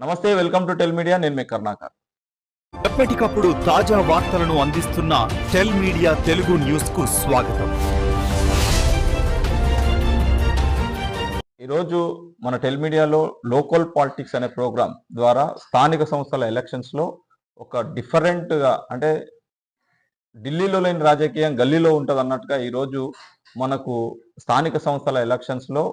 నమస్తే welcome to tell media. నేను మీ కర్ణాకర్. ఎప్పటికప్పుడు తాజా వార్తలను అందిస్తున్న టెల్ మీడియా తెలుగు న్యూస్కు స్వాగతం. ఈరోజు మన టెల్ మీడియాలో లోకల్ పాలిటిక్స్ అనే ప్రోగ్రాం ద్వారా స్థానిక సంస్థల ఎలక్షన్స్లో ఒక డిఫరెంట్గా అంటే ఢిల్లీలో లేని రాజకీయం గల్లీలో ఉంటుంది అన్నట్టుగా ఈరోజు మనకు స్థానిక సంస్థల ఎలక్షన్స్లో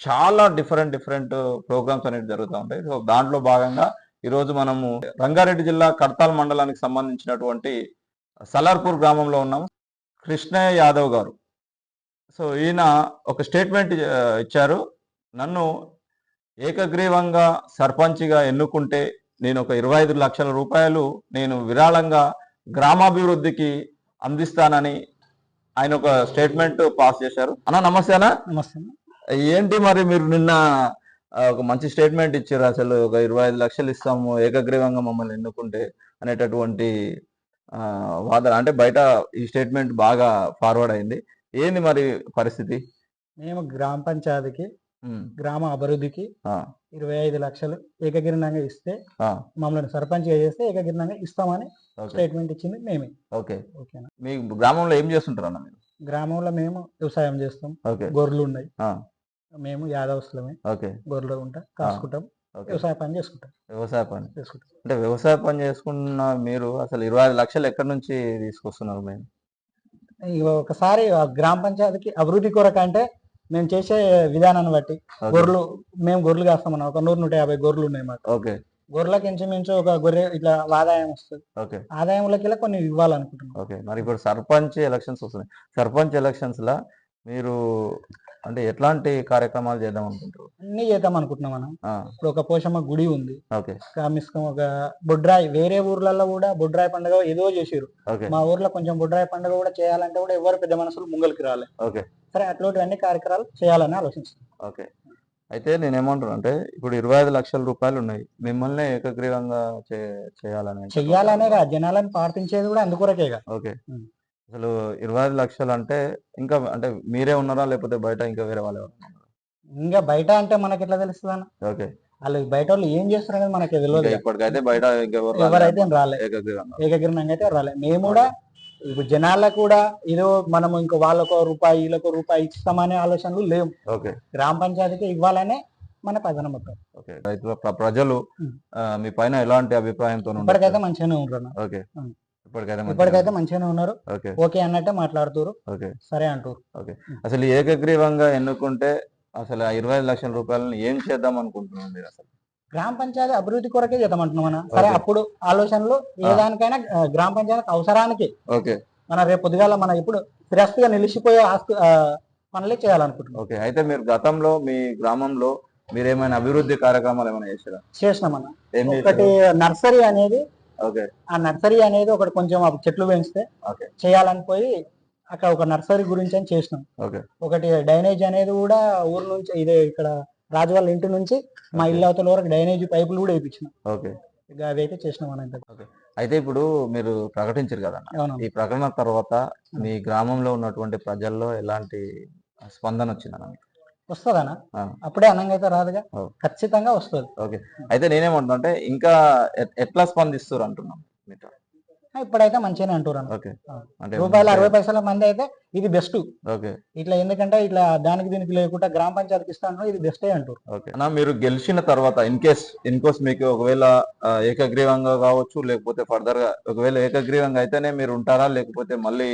చాలా డిఫరెంట్ డిఫరెంట్ ప్రోగ్రామ్స్ అనేవి జరుగుతూ ఉంటాయి. సో దాంట్లో భాగంగా ఈరోజు మనము రంగారెడ్డి జిల్లా కడతాల్ మండలానికి సంబంధించినటువంటి సలార్పూర్ గ్రామంలో ఉన్నాము కృష్ణయ్య యాదవ్ గారు. సో ఈయన ఒక స్టేట్మెంట్ ఇచ్చారు. నన్ను ఏకగ్రీవంగా సర్పంచ్గా ఎన్నుకుంటే నేను ఒక ఇరవై ఐదు లక్షల రూపాయలు నేను విరాళంగా గ్రామాభివృద్ధికి అందిస్తానని ఆయన ఒక స్టేట్మెంట్ పాస్ చేశారు. అన్న నమస్తే నమస్తే ఏంటి మరి మీరు నిన్న ఒక మంచి స్టేట్మెంట్ ఇచ్చారు అసలు ఒక ఇరవై ఐదు లక్షలు ఇస్తాము ఏకగ్రీవంగా మమ్మల్ని ఎన్నుకుంటే అనేటటువంటి వాదన. అంటే బయట ఈ స్టేట్మెంట్ బాగా ఫార్వర్డ్ అయింది. ఏంది మరి పరిస్థితి? మేము గ్రామ పంచాయతీకి గ్రామ అభివృద్ధికి ఇరవై ఐదు లక్షలు ఏకగ్రీవంగా ఇస్తే మమ్మల్ని సర్పంచ్ చేస్తే ఏకగ్రీవంగా ఇస్తామని స్టేట్మెంట్ ఇచ్చింది మేమే. ఓకే. ఓకేనా మీ గ్రామంలో ఏం చేస్తుంటారు అన్న మీరు? గ్రామంలో మేము వ్యవసాయం చేస్తాం. గొర్రెలు ఉన్నాయి. మేము యాదవస్తులమే. ఓకే. గొర్రెలు ఉంటాం కాసుకుంటాం. వ్యవసాయ పని చేసుకుంటాం. వ్యవసాయ పని. చేసుకుంటాం. అంటే వ్యవసాయ పని చేసుకున్న మీరు అసలు ఇరవై ఐదు లక్షలు ఎక్కడి నుంచి తీసుకొస్తున్నారు మేము ఒకసారి గ్రామ పంచాయతీకి అభివృద్ధి కొరకు అంటే మేము చేసే విధానాన్ని బట్టి గొర్రెలు మేము గొర్రెలు కాస్తామన్నా ఒక నూరు నూట యాభై గొర్రెలు ఉన్నాయి మాకు. ఓకే. గొర్రెలకు ఇంచుమించు ఒక గొర్రె ఇట్లా ఆదాయం వస్తుంది. ఓకే. ఆదాయంలోకి కొన్ని ఇవ్వాలనుకుంటున్నాం. ఓకే. మరి ఇప్పుడు సర్పంచ్ ఎలక్షన్స్ వస్తున్నాయి. సర్పంచ్ ఎలక్షన్స్ లా మీరు అంటే ఎట్లాంటి కార్యక్రమాలు చేద్దాం అనుకుంటారు అన్ని చేద్దాం అనుకుంటున్నాం మనం ఇప్పుడు ఒక పోషమ్మ గుడి ఉంది. కామిస్కం ఒక బొడ్రాయి వేరే ఊర్లలో కూడా బొడ్రాయి పండుగ ఏదో చేసారు మా ఊర్లో కొంచెం బొడ్రాయి పండుగ కూడా చేయాలంటే కూడా ఎవరు పెద్ద మనసులు ముంగలికి రాలే. ఓకే. సరే అట్లాంటి అన్ని కార్యక్రమాలు చేయాలని ఆలోచిస్తున్నాం. ఓకే. అయితే నేను ఏమంటాను అంటే ఇప్పుడు ఇరవై ఐదు లక్షల రూపాయలు ఉన్నాయి. మిమ్మల్ని ఏకగ్రీవంగా చేయాలని చెయ్యాలనే జనాలను పాటించేది కూడా అందుకొరకేగా ఓకే. అసలు ఇరవై ఐదు లక్షలు అంటే ఇంకా అంటే మీరే ఉన్నారా? లేకపోతే బయట ఇంకా వేరే వాళ్ళు? ఇంకా బయట అంటే మనకి ఎట్లా తెలుస్తుంది అన్న? ఓకే. వాళ్ళు బయట వాళ్ళు ఏం చేస్తారు అనేది మనకి తెలియదు ఇప్పటికైతే బయట ఎవరైతే రాలే. ఏకగ్రీవంగా. అయితే రాలే. మేము కూడా ఇప్పుడు జనాలకు కూడా ఏదో మనం ఇంకో వాళ్ళకో రూపాయి వీళ్ళకో రూపాయి ఇస్తామనే ఆలోచనలు లేవు. ఓకే. గ్రామ పంచాయతీకి ఇవ్వాలనే మన ప్రధాన మొత్తం. ఓకే. రైతుల ప్ర- ప్రజలు మీ పైన ఎలాంటి అభిప్రాయంతో? ఇప్పటికైతే మంచిగానే ఉంటున్నారు ఓకే. ఇప్పటికైతే మంచిగా ఇప్పటికైతే మంచిగానే ఉన్నారు. ఓకే. అన్నట్టే మాట్లాడుతారు. ఓకే. సరే అంటారు. అసలు ఏకగ్రీవంగా ఎన్నుకుంటే అసలు ఇరవై ఐదు లక్షల రూపాయలను ఏం చేద్దాం అనుకుంటున్నారు మీరు అసలు? గ్రామ పంచాయతీ అభివృద్ధి కొరకే చేద్దామంటున్నాం మనం సరే. అప్పుడు ఆలోచనలు ఏ. దానికైనా గ్రామ పంచాయతీ అవసరానికి ఓకే. మన రేపు పొద్దుగాల మన ఇప్పుడు స్థిరస్తుగా నిలిచిపోయే ఆస్తు పనులే చేయాలనుకుంటున్నాం. ఓకే. అయితే మీరు గతంలో మీ గ్రామంలో మీరు ఏమైనా అభివృద్ధి కార్యక్రమాలు ఏమైనా చేశారా? చేసినాం మనం ఏం ఒకటి? నర్సరీ అనేది ఆ నర్సరీ అనేది ఒకటి కొంచెం చెట్లు పెంచితే ఓకే. చేయాలని పోయి అక్కడ ఒక నర్సరీ గురించి అని చేసినాం. ఓకే. ఒకటి డ్రైనేజ్ అనేది కూడా ఊరు నుంచి ఇదే ఇక్కడ రాజు వాళ్ళ ఇంటి నుంచి మా. ఇల్లు అవతల వరకు డ్రైనేజ్ పైపులు కూడా వేయించినాం ఓకే. ఇక అవి అయితే చేసినాం అనంత అయితే ఇప్పుడు మీరు ప్రకటించారు కదా ఈ ప్రకటన తర్వాత మీ గ్రామంలో ఉన్నటువంటి ప్రజల్లో ఎలాంటి స్పందన వచ్చిందన్న? వస్తుందనా. అప్పుడే అనంగా అయితే రాదుగా. ఖచ్చితంగా వస్తుంది. ఓకే. అయితే నేనేమంటున్నా అంటే ఇంకా ఎట్లా స్పందిస్తారు అంటున్నాం ఇప్పుడైతే మంచిగానే అంటారు అన్న. ఓకే. ఆ. అంటే రూపాయలు అరవై పైసల మంది అయితే ఇది బెస్ట్. ఓకే. ఇట్లా ఎందుకంటే ఇట్లా దానికి దీనికి లేకుండా గ్రామ పంచాయతీకి ఇస్తా అంటారు ఇది బెస్టే అంటారు మీరు గెలిచిన తర్వాత ఇన్ కేస్ ఇన్ కోర్స్ మీకు ఒకవేళ ఏకగ్రీవంగా కావచ్చు లేకపోతే ఫర్దర్గా ఒకవేళ ఏకగ్రీవంగా అయితేనే మీరు ఉంటారా లేకపోతే మళ్ళీ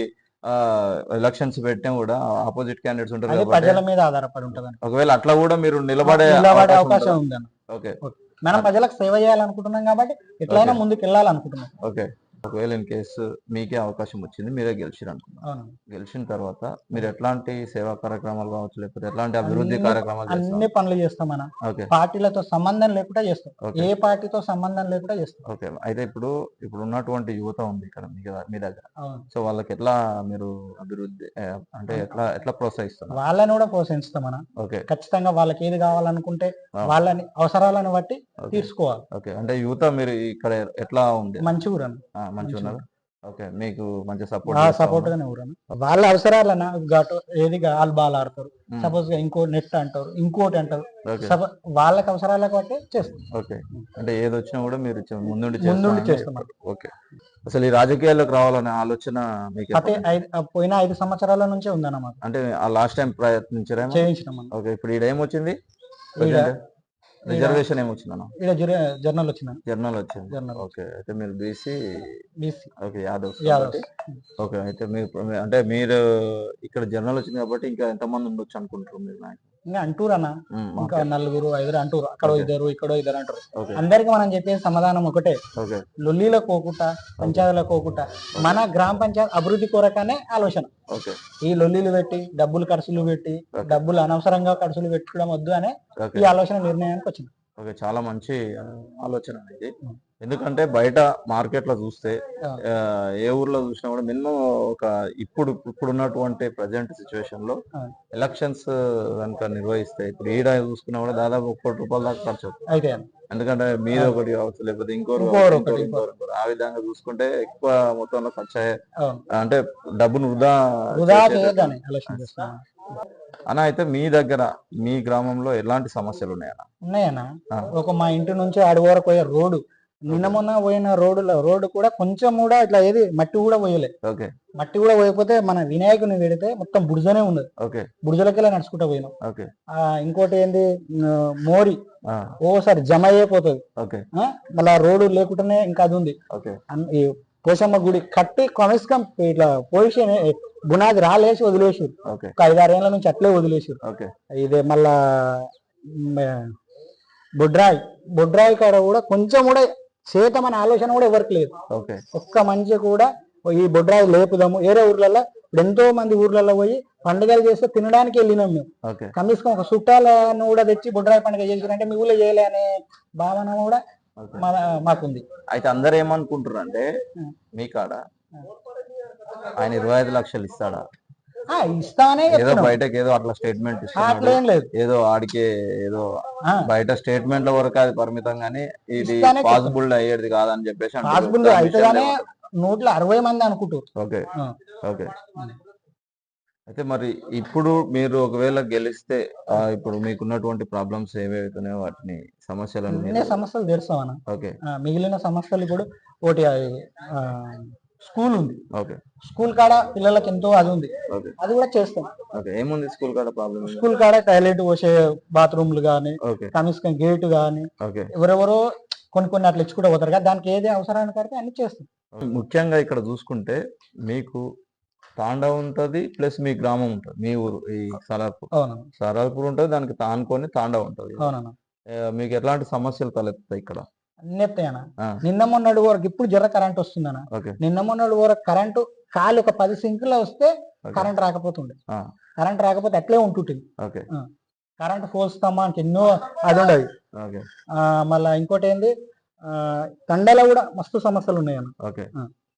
ఎలక్షన్స్ పెట్టినా కూడా ఆపోజిట్ క్యాండిడేట్స్ ఉంటారు ప్రజల మీద ఆధారపడి ఉంటుంది ఒకవేళ అట్లా కూడా మీరు నిలబడే నిలబడే అవకాశం అవకాశం ఉంటుందా? ఉంది ఓకే. మనం ప్రజలకు సేవ చేయాలనుకుంటున్నాం కాబట్టి ఎట్లయినా. ముందుకు వెళ్ళాలనుకుంటున్నాం ఓకే. ఒకవేళ ఇన్ కేసు మీకే అవకాశం వచ్చింది మీరే గెలిచిరు గెలిచిన తర్వాత మీరు ఎట్లాంటి సేవా కార్యక్రమాలు కావచ్చు లేకపోతే ఎట్లాంటి అభివృద్ధి కార్యక్రమాలు అన్ని పనులు చేస్తాం మనం పార్టీలతో సంబంధం లేకుండా చేస్తాం. ఏ పార్టీతో సంబంధం లేకుండా చేస్తాం. ఓకే. అయితే ఇప్పుడు ఇప్పుడు ఉన్నటువంటి యువత ఉంది ఇక్కడ మీ దగ్గర- సో వాళ్ళకి ఎట్లా మీరు అభివృద్ధి అంటే ఎట్లా ఎట్లా ప్రోత్సహిస్తున్నారు? వాళ్ళని కూడా ప్రోత్సహిస్తాం మనం ఓకే. ఖచ్చితంగా వాళ్ళకి ఏది కావాలనుకుంటే. వాళ్ళని అవసరాలను బట్టి తీసుకోవాలి ఓకే. అంటే యువత మీరు ఇక్కడ ఎట్లా ఉంది? మంచి ఊరు ఆ, మంచిగా ఉన్నారు ఓకే మీకు మంచి సపోర్ట్ సపోర్ట్ గానే ఊరను వాళ్ళ అవసరాలన్నా ఘాటు ఏది ఆల్ బాల్ ఆడతారు. సపోజ్ ఇంకో నెట్ అంటారు ఇంకోటి అంటారు. వాళ్ళకి అవసరాలకు బట్టి చేస్తాం ఓకే. అంటే ఏది వచ్చినా కూడా మీరు ముందుండి ముందుండి చేస్తామని చేస్తాం ఓకే. అసలు ఈ రాజకీయాల్లోకి రావాలనే ఆలోచన మీకు పోయిన ఐదు సంవత్సరాల నుంచే ఉందన్నమాట. అంటే ఆ లాస్ట్ టైం ప్రయత్నించారేమో? చేయించినాం ఓకే ఇప్పుడు ఈడ రిజర్వేషన్ ఏమొచ్చిందన్న ఇక్కడ జర్నల్ వచ్చింది జర్నల్ వచ్చింది. జర్నల్ ఓకే అయితే మీరు BC BC okay Yadav Yadav okay అయితే మీరు అంటే మీరు ఇక్కడ జర్నల్ వచ్చింది కాబట్టి ఇంకా ఎంతమంది ఉండొచ్చు అనుకుంటారు మీరు నాకు ఇంకా అంటూరు అన్న ఇంకా నలుగురు ఐదుగురు అంటూరు. అక్కడ. ఇద్దరు ఇక్కడ ఇద్దరు అంటారు. అందరికి మనం చెప్పే సమాధానం ఒకటే. లొల్లీలో కోకుట పంచాయతీలో కోకుట మన గ్రామ పంచాయతీ అభివృద్ధి కొరకనే ఆలోచన. ఈ లొల్లీలు పెట్టి డబ్బులు ఖర్చులు పెట్టి. డబ్బులు అనవసరంగా ఖర్చులు పెట్టుకోవడం వద్దు అనే ఈ ఆలోచన నిర్ణయానికి వచ్చింది. ఓకే చాలా మంచి ఆలోచన ఇది. ఎందుకంటే బయట మార్కెట్లో చూస్తే ఏ ఊర్లో చూసినా కూడా మినిమం ఒక ఇప్పుడు ఇప్పుడు ఉన్నటువంటి ప్రజెంట్ సిచ్యువేషన్లో. ఎలక్షన్స్ కనుక నిర్వహిస్తే ఇప్పుడు ఈడ చూసుకున్నా కూడా దాదాపు ఒక కోటి రూపాయల దాకా ఖర్చు అవుతుంది. ఎందుకంటే మీద ఒకటి కావచ్చు లేకపోతే ఇంకోరు. ఆ విధంగా చూసుకుంటే ఎక్కువ మొత్తంలో ఖర్చు అయ్యే. అంటే డబ్బును వృధా అన్న అయితే మీ దగ్గర మీ గ్రామంలో ఎలాంటి సమస్యలు ఉన్నాయన్న. ఉన్నాయన్న. ఒక మా ఇంటి నుంచి అడుగు వరకు పోయే రోడ్డు. నిన్న మొన్న పోయిన రోడ్డులో రోడ్డు కూడా కొంచెం కూడా ఇట్లా ఏది మట్టి కూడా పోయలే. ఓకే. మట్టి కూడా పోయకపోతే మన వినాయకుని పెడితే మొత్తం బుడిజనే ఉన్నది. ఓకే. బుడిజలకెళ్ళి నడుచుకుంటూ పోయినాం. ఓకే. ఆ ఇంకోటి ఏంది మోరి. ఓసారి జమ అయిపోతుంది. ఓకే. ఆ, మళ్ళీ రోడ్డు లేకుండానే ఇంకా అది ఉంది. ఓకే. పోషమ్మ గుడి కట్టి కనీసం ఇట్లా పొజిషన్ బునాది రాలేసి వదిలేసి ఓకే. ఒక ఐదారేళ్ళ నుంచి అట్లే వదిలేసి ఓకే. ఇదే మళ్ళా బొడ్రాయి. బొడ్రాయి కాడ కూడా కొంచెం కూడా చేతమనే ఆలోచన కూడా ఎవరికి లేదు. ఒక్క మనిషి కూడా ఈ బొడ్రాయి లేపుదాము. వేరే ఊర్లలో ఇప్పుడు ఎంతో మంది ఊర్లలో పోయి పండుగలు చేస్తే తినడానికి వెళ్ళినాం మేము. కనీసం ఒక చుట్టాలను కూడా తెచ్చి బొడ్రాయి పండుగ చేసిరంటే మీ ఊళ్ళో చేయలే అనే భావన కూడా మాకుంది. అయితే అందరు ఏమనుకుంటారు అంటే. మీ కాడ ఆయన ఇరవై ఐదు లక్షలు ఇస్తాడా? ఆ, ఇస్తామనే ఏదో. బయటకి ఏదో అట్లా స్టేట్మెంట్ అట్లా లేదు. ఏదో ఆడికే ఏదో బయట స్టేట్మెంట్ల వరకు అది పరిమితం గానీ ఇది ఇస్తానే పాసిబుల్ అయ్యేది కాదని చెప్పేసి. పాసిబుల్ నూట్లో అరవై మంది అనుకుంటారు ఓకే. ఓకే. అయితే మరి ఇప్పుడు మీరు ఒకవేళ గెలిస్తే ఇప్పుడు మీకున్నటువంటి ప్రాబ్లమ్స్ ఏవైతున్నాయో వాటిని సమస్యలను మీరు- సమస్యలు తెరుస్తామన్న ఓకే. మిగిలిన సమస్యలు ఇప్పుడు ఒకటి స్కూల్ ఉంది. ఓకే. స్కూల్ కాడ పిల్లలకి ఎంతో అది ఉంది. అది కూడా చేస్తాం. ఓకే. ఏముంది స్కూల్ కాడ ప్రాబ్లం స్కూల్ కాడ టాయిలెట్ పోసే బాత్రూమ్లు కానీ కనీసం గేట్ కానీ ఎవరెవరో కొన్ని కొన్ని అట్లా ఇచ్చుకుంటూ పోతారు. కదా దానికి ఏది అవసరానికి పడితే అన్ని చేస్తాం. ముఖ్యంగా ఇక్కడ చూసుకుంటే మీకు తాండవ ఉంటది ప్లస్ మీ గ్రామం ఉంటది. మీ ఊరు ఈ అవునన్నా సలార్పూర్ ఉంటది దానికి తానుకొని తాండవ ఉంటది. మీకు ఎలాంటి సమస్యలు తలెత్తాయి ఇక్కడ? అన్ని ఎత్తాయన్న ఆ, నిన్న మొన్నటి వరకు ఇప్పుడు జర కరెంట్ వస్తుందన్న నిన్న మొన్నటి వరకు కరెంటు కాలు ఒక పది సింకులు వస్తే. కరెంట్ రాకపోతుండే. కరెంట్ రాకపోతే అట్లే ఉంటుంటుంది ఓకే. కరెంట్ పోస్తామా అంటే ఎన్నో అది ఉండదు. మళ్ళా ఇంకోటి ఏంది ఆ, తండలో కూడా మస్తు సమస్యలు ఉన్నాయన్న. ఓకే.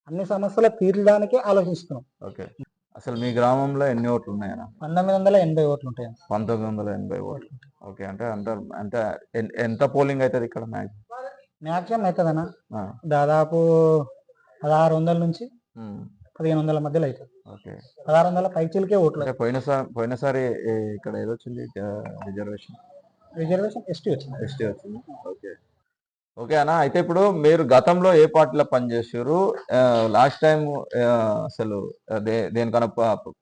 అన్ని సమస్యలు తీర్చడానికే ఆలోచిస్తున్నాం. ఓకే. అసలు మీ గ్రామంలో ఎన్ని ఓట్లు ఉన్నాయన్న? పంతొమ్మిది వందల ఎనభై ఓట్లు ఉంటాయి పంతొమ్మిది వందల ఎనభై ఓట్లు. ఓకే. అంటే అంత అంటే ఎంత పోలింగ్ అవుతుంది ఇక్కడ మ్యాక్స్ మ్యాక్సిమం అవుతుందన్న దాదాపు పదహారు వందల నుంచి పదిహేను వందల మధ్యలో అవుతుంది ఓకే. పదహారు వందల పైచీలకే ఓట్లు. పోయినసారి పోయినసారి ఇక్కడ ఏదొచ్చింది రిజర్వేషన్? రిజర్వేషన్ ఎస్టీ వచ్చింది. ఎస్టీ వచ్చింది. ఓకే. ఓకే అన్న అయితే ఇప్పుడు మీరు గతంలో ఏ పార్టీలో పనిచేసారు లాస్ట్ టైం అసలు దేనికన్నా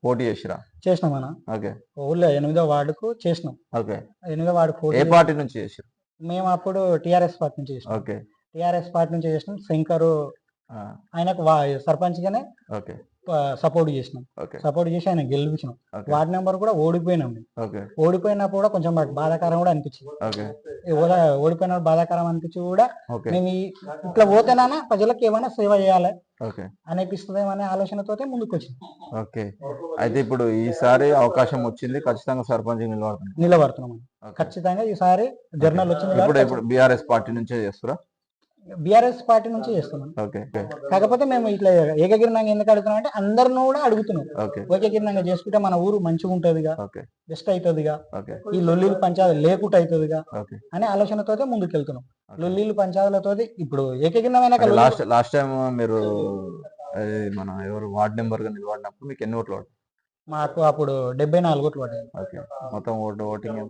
పోటీ చేసిరా? చేసినాం అన్న. ఓకే. ఊళ్ళో ఎనిమిదో వార్డుకు చేసినాం. ఓకే. ఎనిమిదో వార్డు ఏ పార్టీ నుంచి చేసారు మేము అప్పుడు టిఆర్ఎస్ పార్టీ నుంచి చేసినాం. ఓకే. టిఆర్ఎస్ పార్టీ నుంచి చేసినాం. శంకరు ఆయనకు సర్పంచ్గానే ఓకే. సపోర్ట్ చేసినాం. సపోర్ట్ చేసి ఆయన గెలిపించినాం. వార్డు నెంబర్ కూడా ఓడిపోయినాం ఓడిపోయినప్పుడు కూడా కొంచెం మాకు బాధాకరం కూడా అనిపించింది. ఓడిపోయిన బాధాకరం అనిపించి కూడా మేము ఇట్లా పోతేనా ప్రజలకు ఏమైనా సేవ చేయాలి ఓకే. అనిపిస్తుందేమో అనే ఆలోచనతోటే ముందుకు వచ్చింది ఓకే. అయితే ఇప్పుడు ఈసారి అవకాశం వచ్చింది ఖచ్చితంగా సర్పంచ్ నిలబడుతున్నాం. ఓకే. ఖచ్చితంగా ఈసారి జర్నల్ వచ్చింది ఇప్పుడు బీఆర్ఎస్ పార్టీ నుంచే చేస్తురా? బీఆర్ఎస్ పార్టీ నుంచి చేస్తున్నాం. కాకపోతే మేము ఇట్లా ఏకగిరినంగా ఎందుకు అడుగుతున్నాం అంటే అందరిని కూడా అడుగుతున్నాం. ఓకే ఏకగిరినంగా చేసుకుంటే మన ఊరు మంచిగా ఉంటదిగా బెస్ట్ అవుతుందిగా ఈ లొల్లీలు పంచాయతీ లేకుండా అవుతుందిగా అనే ఆలోచనతోటే ముందుకు వెళ్తున్నాం ఓకే. లొల్లీలు పంచాయతీలతో ఇప్పుడు ఏకగిరినమైన లాస్ట్ లాస్ట్ టైం మీరు మన ఎవరు వార్డ్ నెంబర్గా నిలబడినప్పుడు మీకు ఎన్ని ఓట్లు మాకు అప్పుడు డెబ్బై నాలుగు ఓట్లు పడ్డాయి. ఓకే మొత్తం ఓటు ఓటింగ్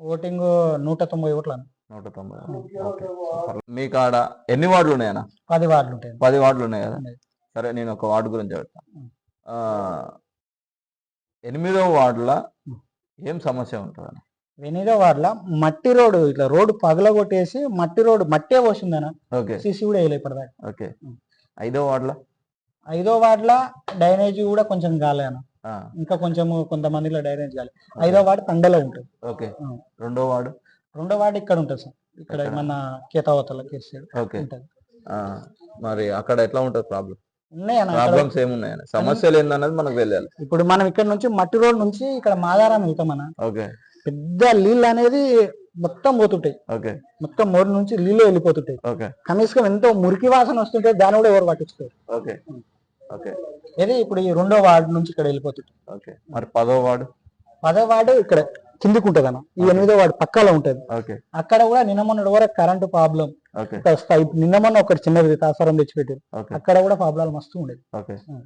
ఓటింగ్ నూట తొంభై ఓట్లు. నూట తొంభై. మీ కాడ ఎన్ని వార్డులు ఉన్నాయన్న? పది వార్డులు ఉంటాయి పది వార్డులు ఉన్నాయి? కదా. సరే నేను ఒక వార్డు గురించి చెప్తాను ఎనిమిదవ వార్డుల ఏం సమస్య ఉంటుంది వెనిగా వార్డుల మట్టి రోడ్డు ఇట్లా రోడ్డు పగల కొట్టేసి మట్టి రోడ్డు మట్టే పోసిందన ఓకే. సిసి కూడా వేయలే ఇప్పటిదాకా. ఓకే. ఐదో వార్డుల? ఐదో వార్డుల డ్రైనేజ్ కూడా కొంచెం గాలేను ఆ, ఇంకా కొంచెం కొంతమందిలో డ్రైనేజ్ కాలే ఐదో వార్డు తండలో ఉంటుంది. ఓకే. రెండో వార్డు? రెండో వార్డు ఇక్కడ ఉంటుంది సార్. ఇక్కడ? మన కేతావతల కేసు ఓకే. ఉంటుంది మరి అక్కడ ఎట్లా ఉంటుంది ప్రాబ్లం ప్రాబ్లమ్స్ ఏమున్నాయని సమస్యలు ఏందన్నది మనకు తెలియాలి. ఇప్పుడు మనం ఇక్కడ నుంచి మట్టి రోడ్ నుంచి ఇక్కడ మాదారం వెళ్తాం అన్న. ఓకే. పెద్ద నీళ్ళు అనేది మొత్తం పోతుంటాయి. ఓకే. మొత్తం మోరు నుంచి నీళ్ళు వెళ్ళిపోతుంటాయి. ఓకే. కనీసం ఎంతో మురికి వాసన వస్తుంటే దాన్ని కూడా ఎవరు పట్టించుకోరు. ఓకే. ఓకే. ఇది ఇప్పుడు ఈ రెండో వార్డు నుంచి ఇక్కడ వెళ్ళిపోతుంది ఓకే. మరి పదో వార్డు? పదో వార్డు ఇక్కడ. కిందికి ఉంటది అన్న ఈ ఎనిమిదో వార్డు పక్కలో ఉంటది. అక్కడ కూడా నిన్న మొన్నటి వరకు కరెంటు ప్రాబ్లం. నిన్న మొన్న ఒకటి చిన్నది తాసారం తెచ్చిపెట్టారు అక్కడ కూడా ప్రాబ్లం మస్తు ఉండేది ఓకే. ఉం.